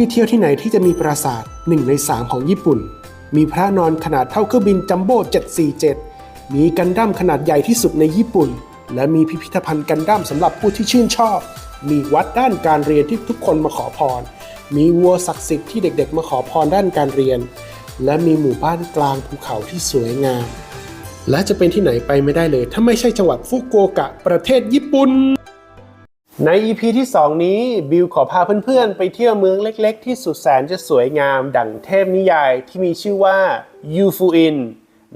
ที่เที่ยวที่ไหนที่จะมีปราสาทหนึ่งในสามของญี่ปุ่น มีพระนอนขนาดเท่าเครื่องบินจัมโบ้747 มีกันดั้มขนาดใหญ่ที่สุดในญี่ปุ่น และมีพิพิธภัณฑ์กันดั้มสำหรับผู้ที่ชื่นชอบ มีวัดด้านการเรียนที่ทุกคนมาขอพร มีวัวศักดิ์สิทธิ์ที่เด็กๆ มาขอพรด้านการเรียน และมีหมู่บ้านกลางภูเขาที่สวยงาม และจะเป็นที่ไหนไปไม่ได้เลย ถ้าไม่ใช่จังหวัดฟุกุโอกะประเทศญี่ปุ่น ใน EP ที่ 2 นี้บิวขอพาเพื่อนๆ ไปเที่ยวเมืองเล็กๆ ที่สุดแสนจะสวยงามดั่งเทพนิยายที่มีชื่อว่ายูฟูอิน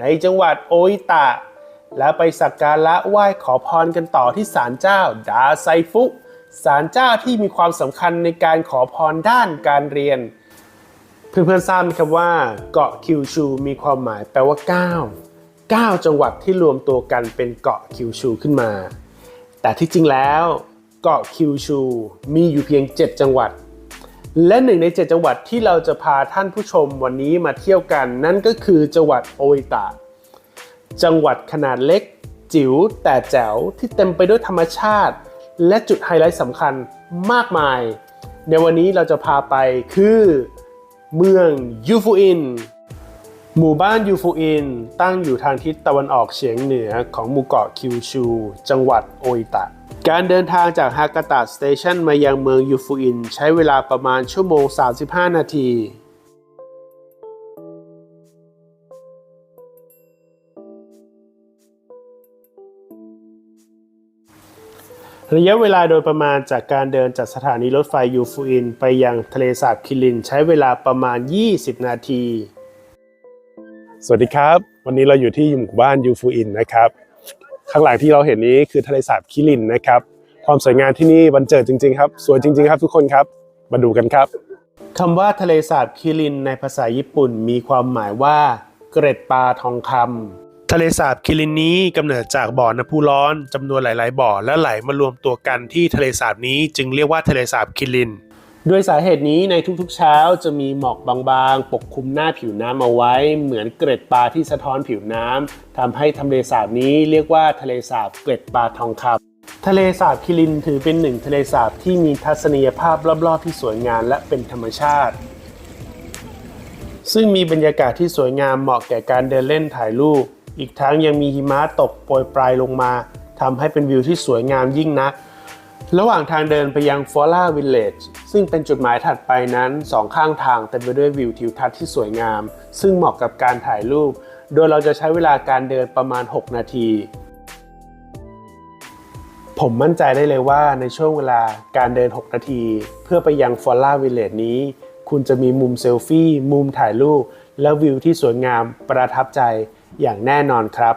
ในจังหวัดโออิตะ แล้วไปสักการะไหว้ขอพรกันต่อที่ศาลเจ้าดาไซฟุศาลเจ้าที่มีความสำคัญในการขอพรด้านการเรียน เพื่อนๆทราบไหมครับว่า เกาะคิวชูมีความหมายแปลว่า 9 9 จังหวัดที่รวมตัวกันเป็นเกาะคิวชูขึ้นมา แต่ที่จริงแล้ว เกาะคิวชูมีอยู่เพียง 7 จังหวัด และหนึ่งใน 7 จังหวัดที่เราจะพาท่านผู้ชมวันนี้มาเที่ยวกัน นั่นก็คือจังหวัดโออิตะ จังหวัดขนาดเล็ก จิ๋วแต่แจ๋วที่เต็มไปด้วยธรรมชาติ และจุดไฮไลท์สำคัญมากมาย ในวันนี้เราจะพาไปคือ เมืองยูฟูอิน หมู่บ้านยูฟูอินตั้งอยู่ทางทิศตะวันออกเฉียงเหนือของหมู่เกาะคิวชู จังหวัดโออิตะ การเดินทางจากฮากาตะสเตชันมายังเมืองยูฟูอิน ใช้เวลาประมาณชั่วโมง 35 นาทีระยะเวลาโดยประมาณจากการเดินจากสถานีรถไฟยูฟูอิน ไปยังทะเลสาบคิริน ใช้เวลาประมาณ 20 นาที สวัสดีครับ วันนี้เราอยู่ที่หมู่บ้านยูฟูอินนะครับ ข้างหลังที่เราเห็นนี้คือทะเลสาบคิรินนะครับ ความสวยงามที่นี่บันเจิดจริงๆครับ สวยจริง ๆ ครับทุกคนครับ มาดูกันครับคำว่าทะเลสาบคิรินในภาษาญี่ปุ่นมีความหมายว่า เกร็ดปลาทองคำทะเลสาบคิรินนี้กำเนิดจากบ่อน้ำพุร้อนจำนวนหลาย ๆ บ่อและไหลมารวมตัวกันที่ทะเลสาบนี้จึงเรียกว่าทะเลสาบคิริน ด้วยสาเหตุนี้ในทุกๆเช้าจะมีหมอกบางๆ ปกคลุมหน้าผิวน้ำเอาไว้ เหมือนเกร็ดปลาที่สะท้อนผิวน้ำทำให้ทะเลสาบนี้เรียกว่าทะเลสาบเกร็ดปลาทองคำทะเลสาบคิรินถือเป็นหนึ่งทะเลสาบที่มีทัศนียภาพรอบๆ ที่สวยงามและเป็นธรรมชาติ ซึ่งมีบรรยากาศที่สวยงามเหมาะแก่การเดินเล่นถ่ายรูปอีกทั้งยังมีหิมะตกโปรยปลายลงมาทำให้เป็นวิวที่สวยงามยิ่งนัก ระหว่างทางเดินไปยังฟอล่าวิลเลจซึ่งเป็นจุดหมายถัดไปนั้นสองข้างทางเต็มไปด้วยวิวทิวทัศน์ที่สวยงาม ซึ่งเหมาะกับการถ่ายรูป โดยเราจะใช้เวลาการเดินประมาณ 6 นาที ผมมั่นใจได้เลยว่าในช่วงเวลาการเดิน 6 นาที เพื่อไปยังฟอล่าวิลเลจนี้ คุณจะมีมุมเซลฟี่ มุมถ่ายรูป และวิวที่สวยงามประทับใจอย่างแน่นอนครับ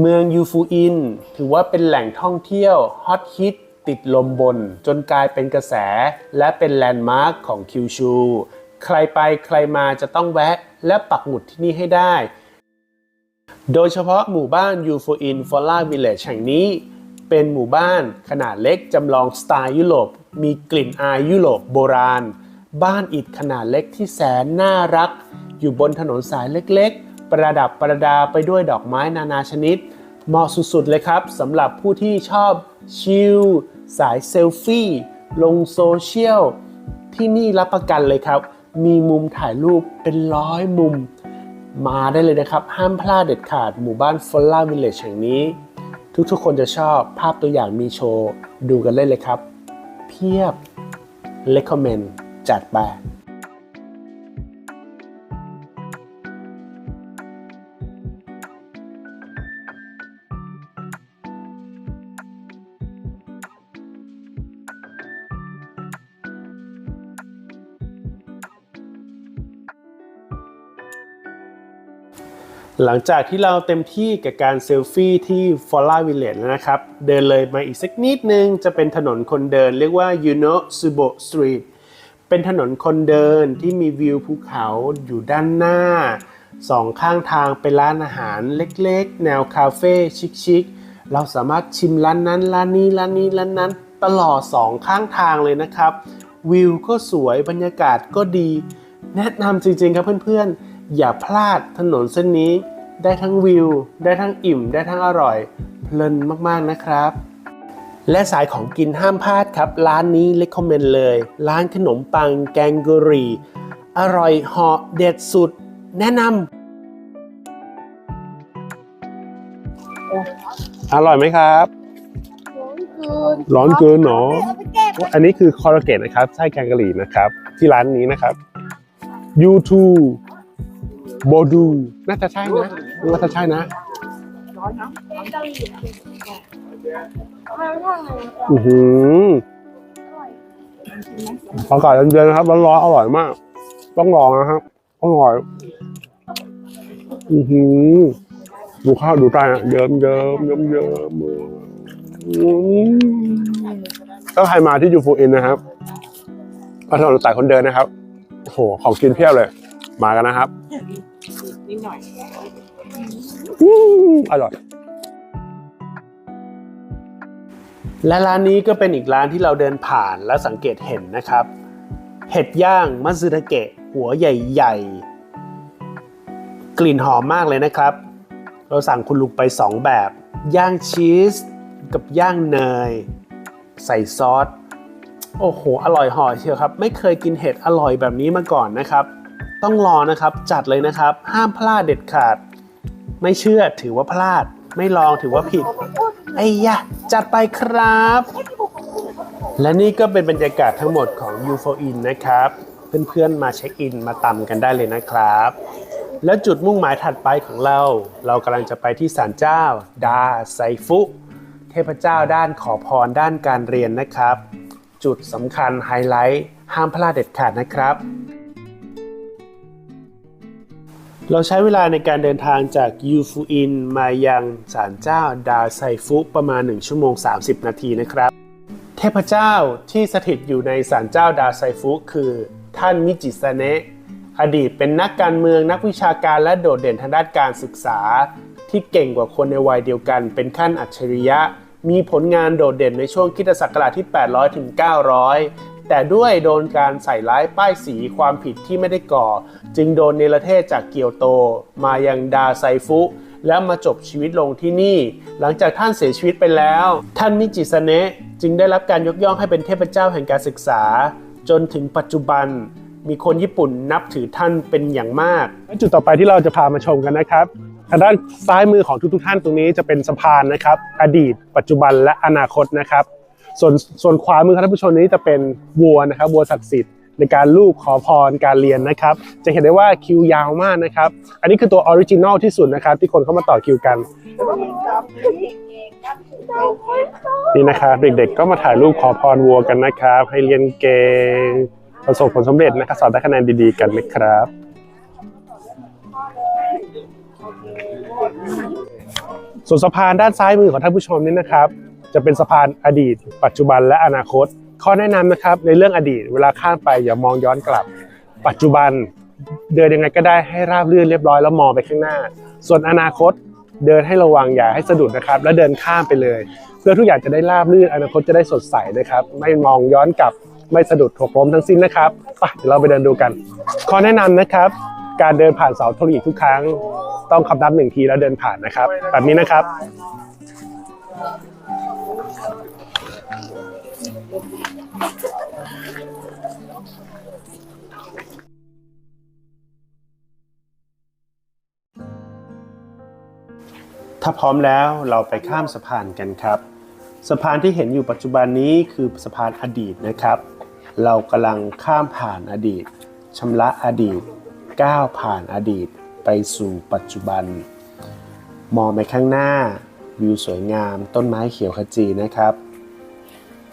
เมืองยูฟูอิน ถือว่าเป็นแหล่งท่องเที่ยวฮอตฮิตติดลมบน จนกลายเป็นกระแส และเป็นแลนด์มาร์คของคิวชู ใครไปใครมาจะต้องแวะและปักหมุดที่นี่ให้ได้ โดยเฉพาะหมู่บ้านยูฟูอินฟอล่าวิลเลจแห่งนี้ เป็นหมู่บ้านขนาดเล็กจำลองสไตล์ยุโรป มีกลิ่นอายยุโรปโบราณ บ้านอิฐขนาดเล็กที่แสนน่ารัก อยู่บนถนนสายเล็กๆ ประดับประดาไปด้วยดอกไม้นานาชนิด เหมาะสุดๆเลยครับสำหรับผู้ที่ชอบชิลสายเซลฟี่ลงโซเชียลที่นี่รับประกันเลยครับ มีมุมถ่ายรูปเป็นร้อยมุม มาได้เลยนะครับ ห้ามพลาดเด็ดขาดหมู่บ้านฟอลล่าวิลเลจแห่งนี้ ทุกๆคนจะชอบภาพตัวอย่างมีโชว์ ดูกันเลยเลยครับ เพียบ Recommend จัดไป หลังจากที่เราเต็มที่กับการเซลฟี่ที่ f o l a Village แล้วนะครับ เดินเลยมาอีกสักนิดนึง จะเป็นถนนคนเดินเรียกว่า Yuno Subo Street เป็นถนนคนเดินที่มีวิวภูเขาอยู่ด้านหน้าสองข้างทางเป็นร้านอาหารเล็กๆ แนวคาเฟ่ชิคๆเราสามารถชิมร้านนั้นร้านนี้ร้านนี้ร้านนั้น ตลอดสองข้างทางเลยนะครับ วิวก็สวยบรรยากาศก็ดี แนะนำจริงๆครับเพื่อนๆ อย่าพลาดถนนเส้นนี้ ได้ทั้งวิว ได้ทั้งอิ่ม ได้ทั้งอร่อย เพลินมากๆนะครับ และสายของกินห้ามพลาดครับ ร้านนี้เล c คอมเมนเลย ร้านขนมปังแกงกะหรี่ อร่อยเหาะเด็ดสุด แนะนำอร่อยไหมครับ ร้อนเกินเหรออันนี้คือคอร์เกตนะครับไส้แกงกะหรี่นะครับ ที่ร้านนี้นะครับ YouTube โบดูน่าจะใช่นะน่าจะใช่นะอือหืออากาศเย็นๆนะครับร้อนๆอร่อยมาก ต้องลองนะครับอร่อยอือหือดูข้าวดูใจอะเยิ้มเยิ้มเยิ้มเยิ้มอืมถ้าใครมาที่ยูฟูอินนะครับก็ถนนสายคนเดินนะครับโอ้โหของกินเพียบเลย มากันนะครับ นิดหน่อยอืมอร่อย และร้านนี้ก็เป็นอีกร้านที่เราเดินผ่านและสังเกตเห็นนะครับ เห็ดย่างมัตสึทาเกะ หัวใหญ่ๆ กลิ่นหอมมากเลยนะครับ เราสั่งคุณลุงไป 2 แบบ ย่างชีส กับย่างเนย ใส่ซอสโอ้โห อร่อยห่อเชียวครับ ไม่เคยกินเห็ดอร่อยแบบนี้มาก่อนนะครับ ต้องรอนะครับจัดเลยนะครับ ห้ามพลาดเด็ดขาด ไม่เชื่อถือว่าพลาด ไม่ลองถือว่าผิดไอ้ยะจัดไปครับ และนี่ก็เป็นบรรยากาศทั้งหมดของ u f o in นะครับ เพื่อนๆมาเช็คอินมาตำกันได้เลยนะครับ และจุดมุ่งหมายถัดไปของเรา เรากำลังจะไปที่ศาลเจ้า ดาไซฟุ เทพเจ้าด้านขอพรด้านการเรียนนะครับ จุดสำคัญไฮไลท์ห้ามพลาดเด็ดขาดนะครับ เราใช้เวลาในการเดินทางจากยูฟูอินมายังศาลเจ้าดาไซฟุประมาณ 1 ชั่วโมง 30 นาทีนะครับ เทพเจ้าที่สถิตอยู่ในศาลเจ้าดาไซฟุคือท่านมิจิสเนะอดีตเป็นนักการเมืองนักวิชาการและโดดเด่นทางด้านการศึกษา ที่เก่งกว่าคนในวัยเดียวกัน เป็นขั้นอัจฉริยะ มีผลงานโดดเด่นในช่วงคริสตศักราชที่ 800 ถึง 900 แต่ด้วยโดนการใส่ร้ายป้ายสีความผิดที่ไม่ได้ก่อ จึงโดนเนรเทศจากเกียวโต มายังดาไซฟุ แล้วมาจบชีวิตลงที่นี่ หลังจากท่านเสียชีวิตไปแล้ว ท่านมิจิสเนะจึงได้รับการยกย่องให้เป็นเทพเจ้าแห่งการศึกษา จนถึงปัจจุบันมีคนญี่ปุ่นนับถือท่านเป็นอย่างมาก จุดต่อไปที่เราจะพามาชมกันนะครับทางด้านซ้ายมือของทุกๆท่านตรงนี้จะเป็นสะพานนะครับ อดีต ปัจจุบันและอนาคตนะครับ ส่วนส่วนขวามือของท่านผู้ชมนี้จะเป็นวัวนะครับวัวศักดิ์สิทธิ์ในการลูกขอพรการเรียนนะครับ จะเห็นได้ว่าคิวยาวมากนะครับ อันนี้คือตัวออริจินอลที่สุดนะครับ ที่คนเข้ามาต่อคิวกันนี่นะครับเด็กๆก็มาถ่ายรูปขอพรวัวกันนะครับ ให้เรียนเก่งประสบผลสำเร็จนะครับสอบได้คะแนนดีๆกันนะครับส่วนสะพานด้านซ้ายมือของท่านผู้ชมนี่นะครับ จะเป็นสะพานอดีต ปัจจุบันและอนาคต ข้อแนะนำนะครับในเรื่องอดีตเวลาข้ามไปอย่ามองย้อนกลับ ปัจจุบันเดินยังไงก็ได้ให้ราบรื่นเรียบร้อยแล้วมองไปข้างหน้า ส่วนอนาคตเดินให้ระวังอย่าให้สะดุดนะครับ แล้วเดินข้ามไปเลย เพื่อทุกอย่างจะได้ราบรื่นอนาคตจะได้สดใสนะครับ ไม่มองย้อนกลับไม่สะดุดถกล้มทั้งสิ้นนะครับไปเดี๋ยวเราไปเดินดูกัน ข้อแนะนำนะครับ การเดินผ่านเสาโทรอีกทุกครั้ง ต้องคำนับหนึ่งทีแล้วเดินผ่านนะครับ แบบนี้นะครับ ถ้าพร้อมแล้วเราไปข้ามสะพานกันครับ สะพานที่เห็นอยู่ปัจจุบันนี้คือสะพานอดีตนะครับ เรากำลังข้ามผ่านอดีตชำระอดีตก้าวผ่านอดีตไปสู่ปัจจุบัน มองไปข้างหน้าวิวสวยงามต้นไม้เขียวขจีนะครับ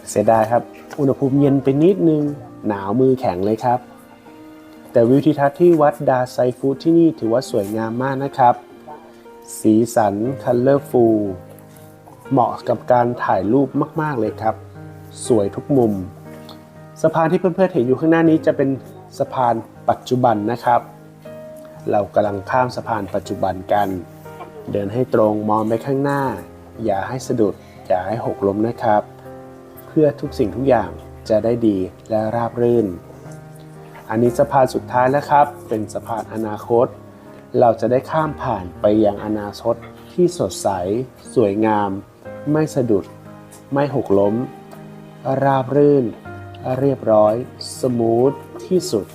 เสียดายครับ อุณหภูมิเย็นไปนิดนึง หนาวมือแข็งเลยครับ แต่วิวทิวทัศน์ที่วัดดาไซฟูที่นี่ถือว่าสวยงามมากนะครับ สีสันคัลเลอร์ฟูลเหมาะกับการถ่ายรูปมาก ๆ เลยครับ สวยทุกมุม สะพานที่เพื่อนๆเห็นอยู่ข้างหน้านี้จะเป็นสะพานปัจจุบันนะครับ เรากำลังข้ามสะพานปัจจุบันกัน เดินให้ตรงมองไปข้างหน้า อย่าให้สะดุด อย่าให้หกล้มนะครับ พื่อทุกสิ่งทุกอย่างจะได้ดีและราบรื่น อันนี้สะพานสุดท้ายแล้วครับ เป็นสะพานอนาคต เราจะได้ข้ามผ่านไปยังอนาคตที่สดใส สวยงาม ไม่สะดุด ไม่หกล้ม ราบรื่น เรียบร้อย สมูทที่สุด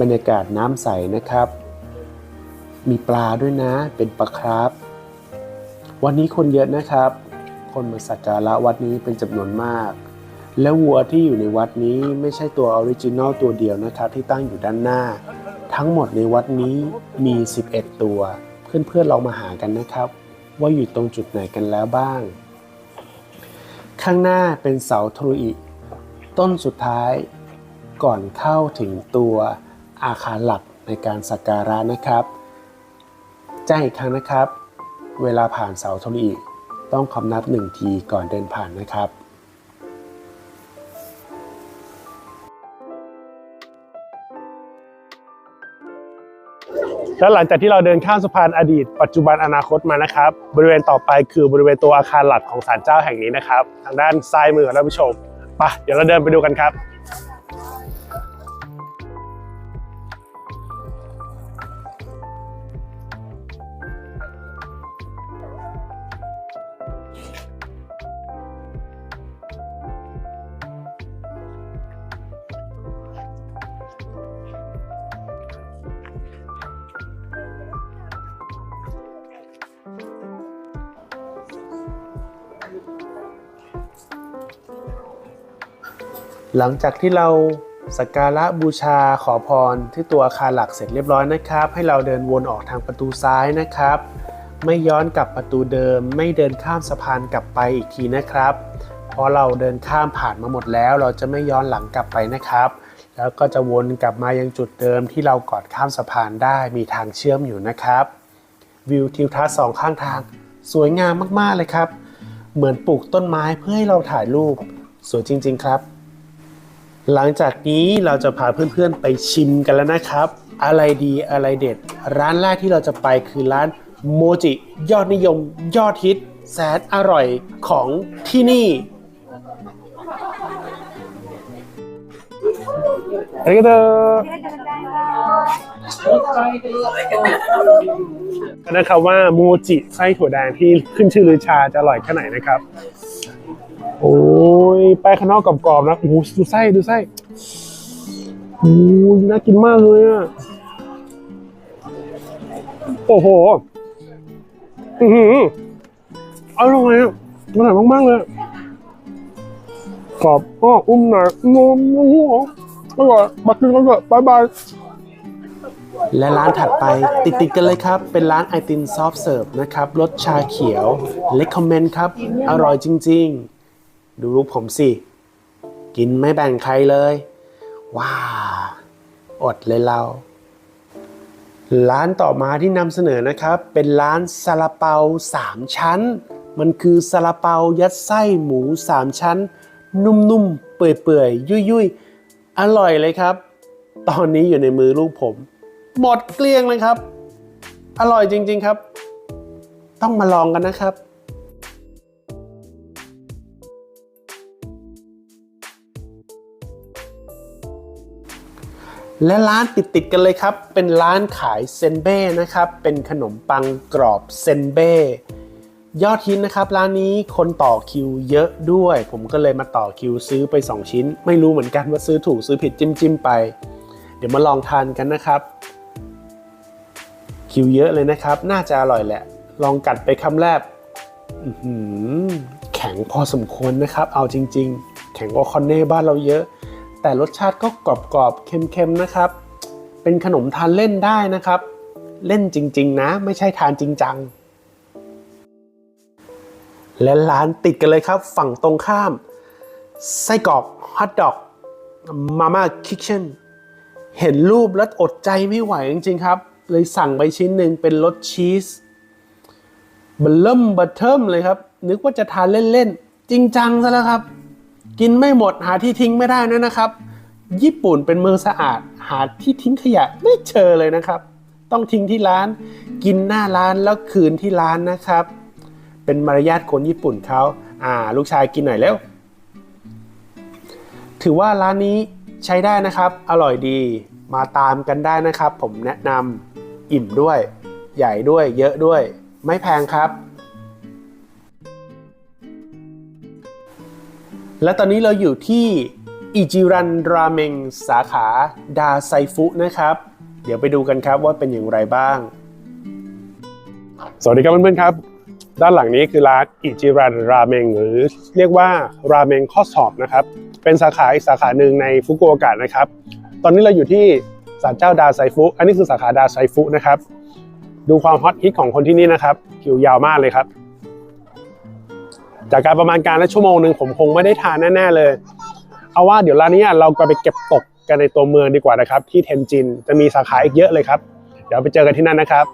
บรรยากาศน้ำใสนะครับ มีปลาด้วยนะ เป็นปลาครับ วันนี้คนเยอะนะครับ คนมาสักการะวัดนี้เป็นจำนวนมาก และวัวที่อยู่ในวัดนี้ไม่ใช่ตัวออริจินอลตัวเดียวนะครับ ที่ตั้งอยู่ด้านหน้า ทั้งหมดในวัดนี้มี 11 ตัว เพื่อนๆเรามาหากันนะครับ ว่าอยู่ตรงจุดไหนกันแล้วบ้าง ข้างหน้าเป็นเสาทรุอิต้นสุดท้ายก่อนเข้าถึงตัวอาคารหลักในการสักการะนะครับแจ้งอีกครั้งนะครับ เวลาผ่านเสาทรุอิต้องคำนับหนึ่งทีก่อนเดินผ่านนะครับ แล้วหลังจากที่เราเดินข้ามสะพานอดีต ปัจจุบันอนาคตมานะครับ บริเวณต่อไปคือบริเวณตัวอาคารหลักของศาลเจ้าแห่งนี้นะครับ ทางด้านซ้ายมือของท่านผู้ชมไปะเดี๋ยวเราเดินไปดูกันครับ หลังจากที่เราสักการะบูชาขอพรที่ตัวอาคารหลักเสร็จเรียบร้อยนะครับ ให้เราเดินวนออกทางประตูซ้ายนะครับ ไม่ย้อนกลับประตูเดิม ไม่เดินข้ามสะพานกลับไปอีกทีนะครับเพราะเราเดินข้ามผ่านมาหมดแล้ว เราจะไม่ย้อนหลังกลับไปนะครับ แล้วก็จะวนกลับมายังจุดเดิมที่เราก่อนข้ามสะพานได้มีทางเชื่อมอยู่นะครับ วิวทิวทัศน์สองข้างทาง สวยงามมากๆเลยครับ เหมือนปลูกต้นไม้เพื่อให้เราถ่ายรูป สวยจริง ๆ ครับ หลังจากนี้เราจะพาเพื่อนๆไปชิมกันแล้วนะครับ อะไรดีอะไรเด็ด ร้านแรกที่เราจะไปคือร้านโมจิยอดนิยมยอดฮิตแสนอร่อยของที่นี่อันนี้ก็จะนะครับว่าโมจิไส้ถั่วแดงที่ขึ้นชื่อลือชาจะอร่อยแค่ไหนนะครับ โอ้ยแป้งข้างนอกกรอบๆนะโอ้โหดูไส้ดูไส้โอ้ยน่ากินมากเลยอะโอ้โหอือหืออร่อยอะอร่อยมากๆเลยกรอบอ้ออุ้มหน่อยงมงมอร่อยมากินกันเถอะบายบายและร้านถัดไปติดๆกันเลยครับ เป็นร้านไอติมซอฟต์เสิร์ฟนะครับรสชาเขียวเลคคอมเมนต์ครับ อร่อยจริง ๆ ดูรูปผมสิ กินไม่แบ่งใครเลย ว้า อดเลยเรา ร้านต่อมาที่นำเสนอนะครับ เป็นร้านซาลาเปา3ชั้น มันคือซาลาเปายัดไส้หมู3ชั้น นุ่มๆ เปื่อยๆ ยุ่ยๆ อร่อยเลยครับ ตอนนี้อยู่ในมือลูกผม หมดเกลี้ยงเลยครับ อร่อยจริงๆครับ ต้องมาลองกันนะครับ และร้านติดๆกันเลยครับ เป็นร้านขายเซนเบ้นะครับ เป็นขนมปังกรอบเซนเบ้ยอดฮิตนะครับ ร้านนี้คนต่อคิวเยอะด้วย ผมก็เลยมาต่อคิวซื้อไป 2 ชิ้น ไม่รู้เหมือนกันว่าซื้อถูกซื้อผิดจิ้มจิ้มไป เดี๋ยวมาลองทานกันนะครับ คิวเยอะเลยนะครับ น่าจะอร่อยแหละ ลองกัดไปคำแรกแข็งพอสมควรนะครับ เอาจริง ๆ แข็งกว่าคอนเน่บ้านเราเยอะ แต่รสชาติก็กรอบๆเค็มๆนะครับ เป็นขนมทานเล่นได้นะครับ เล่นจริงๆนะ ไม่ใช่ทานจริงจัง และร้านติดกันเลยครับ ฝั่งตรงข้าม ไส้กรอกฮอทดอกมาม่าคิทเช่นเห็นรูปแล้วอดใจไม่ไหวจริงๆครับ เลยสั่งไปชิ้นหนึ่งเป็นรสชีสเบลเริ่มบัตเทิมเลยครับ นึกว่าจะทานเล่นๆ จริงจังซะแล้วครับ กินไม่หมดหาที่ทิ้งไม่ได้นะนะครับ ญี่ปุ่นเป็นเมืองสะอาด หาที่ทิ้งขยะไม่เจอเลยนะครับ ต้องทิ้งที่ร้าน กินหน้าร้านแล้วคืนที่ร้านนะครับ เป็นมารยาทคนญี่ปุ่นเขาอ่า ลูกชายกินหน่อยเร็วถือว่าร้านนี้ใช้ได้นะครับ อร่อยดีมาตามกันได้นะครับ ผมแนะนำอิ่มด้วย ใหญ่ด้วยเยอะด้วย ไม่แพงครับ และตอนนี้เราอยู่ที่อิจิรันราเมงสาขาดาไซฟุนะครับ เดี๋ยวไปดูกันครับว่าเป็นอย่างไรบ้าง สวัสดีครับเพื่อนๆครับ ด้านหลังนี้คือร้านอิจิรันราเมงหรือเรียกว่าราเมงข้อสอบนะครับ เป็นสาขาอีกสาขาหนึ่งในฟุกุโอกะนะครับ ตอนนี้เราอยู่ที่ศาลเจ้าดาไซฟุ อันนี้คือสาขาดาไซฟุนะครับ ดูความฮอตฮิตของคนที่นี่นะครับคิวยาวมากเลยครับ จากการประมาณการและชั่วโมงหนึ่งผมคงไม่ได้ทานแน่ๆเลย เอาว่าเดี๋ยวร้านนี้เราก็ไปเก็บตกกันในตัวเมืองดีกว่านะครับ ที่เทนจินจะมีสาขาอีกเยอะเลยครับ เดี๋ยวไปเจอกันที่นั่นนะครับ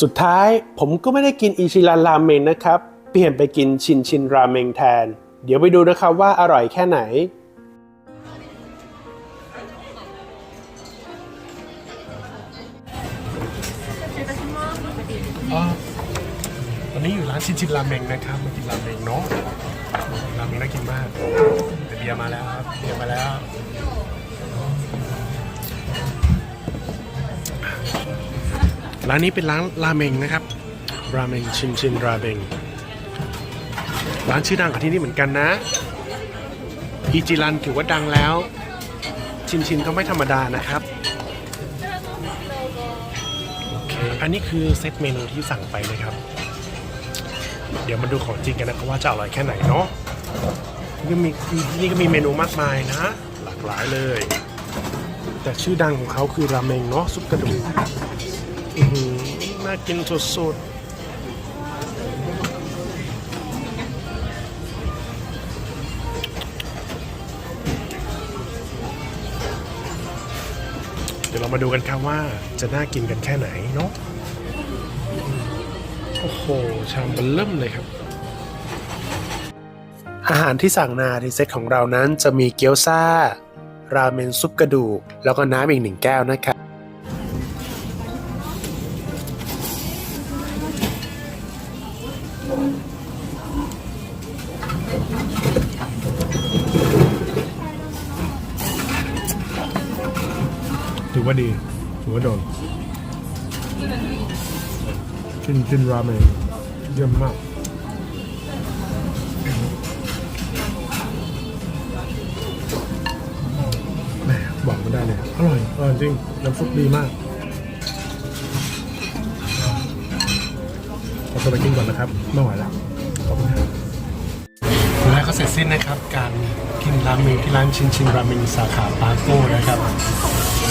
สุดท้ายผมก็ไม่ได้กินอิชิรันราเมงนะครับ เปลี่ยนไปกินชินชินราเมงแทน เดี๋ยวไปดูนะครับว่าอร่อยแค่ไหน ชินชินราเมงนะครับมากินราเมงเนาะราเมงน่ากินมากแต่เบียร์มาแล้วครับเบียร์มาแล้วร้านนี้เป็นร้านราเมงนะครับ ราเมงชินชินราเมงร้านชื่อดังของที่นี่เหมือนกันนะอิจิรันถือว่าดังแล้ว ชินชินก็ไม่ธรรมดานะครับโอเคอันนี้คือเซตเมนูที่สั่งไปนะครับ เดี๋ยวมาดูของจริงกันนะครับว่าจะอร่อยแค่ไหนเนาะนี่ก็มีนี่ก็มีเมนูมากมายนะ หลากหลายเลย แต่ชื่อดังของเขาคือราเมงเนาะซุปกระดูกน่ากินสุดๆเดี๋ยวเรามาดูกันครับว่าจะน่ากินกันแค่ไหนเนาะ หชามเบลเริ่มเลยครับ อาหารที่สั่งนาในเซตของเรานั้นจะมีเกี๊ยวซ่า ราเมนซุปกระดูก แล้วก็น้ำอีกหนึ่งแก้วนะครับถือว่าดีถือว่าโดนชิ นชินราเมงเยี่ยมมากแหมบอกไม่ได้เลยอร่อยอร่อยจริง น้ำซุปดีมากขอตัวไปกินก่อนนะครับไม่ไหวแล้วขอบคุณครับและ เสร็จสิ้นนะครับ การกินราเมงที่ร้านชินชินราเมงสาขาปาโก้นะครับ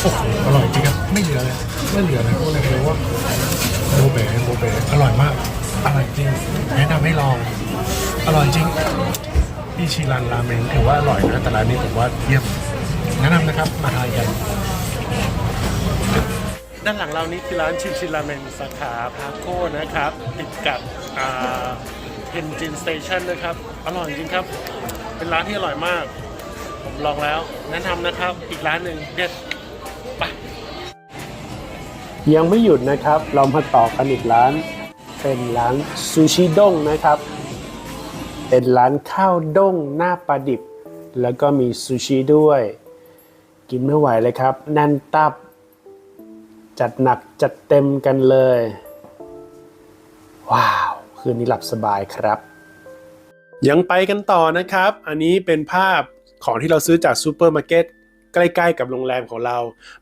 โอ้โหอร่อยจริงครับไม่เหลือเลยไม่เหลือเลยพวกเลยเลยว่าโบเบ๋โบเบ๋อร่อยมากอร่อยจริงแนะนำให้ลองอร่อยจริงพี่ชิรันราเมงถือว่าอร่อยนะแต่ร้านนี้ผมว่าเยี่ยมแนะนำนะครับมาทานกันด้านหลังเรานี่คือร้านชินชินราเมงสาขาพาโก้นะครับ ติดกับอ่า เทนจินสเตชันนะครับ อร่อยจริงครับ เป็นร้านที่อร่อยมาก ผมลองแล้ว แนะนำนะครับ อีกร้านหนึ่งเด็ดไปยังไม่หยุดนะครับ เรามาต่อกันอีกร้าน เป็นร้านซูชิด้งนะครับ เป็นร้านข้าวด้งหน้าปลาดิบ แล้วก็มีซูชิด้วย กินไม่ไหวเลยครับแน่นตับ จัดหนักจัดเต็มกันเลย ว้าว คืนนี้หลับสบายครับ ยังไปกันต่อนะครับ อันนี้เป็นภาพของที่เราซื้อจากซูเปอร์มาร์เก็ตใกล้ๆกับโรงแรมของเรา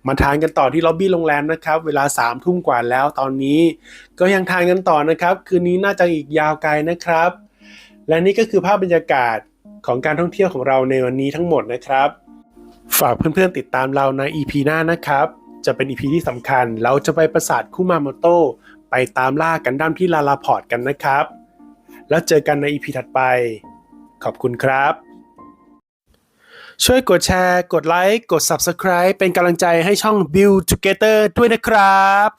มาทานกันต่อที่ล็อบบี้โรงแรมนะครับ เวลา3ามทุ่มกว่าแล้วตอนนี้ ก็ยังทานกันต่อนะครับ คืนนี้น่าจะอีกยาวไกลนะครับ และนี่ก็คือภาพบรรยากาศของการท่องเที่ยวของเราในวันนี้ทั้งหมดนะครับ ฝากเพื่อนๆติดตามเราใน EP หน้านะครับ จะเป็น EP ที่สำคัญ เราจะไปปราสาทคุมาโมโต ไปตามล่ากันด้ามที่ลาลาพอร์ตกันนะครับ แล้วเจอกันในอีพีถัดไป ขอบคุณครับ ช่วยกดแชร์ กดไลค์ กด Subscribe เป็นกำลังใจให้ช่อง Build Together ด้วยนะครับ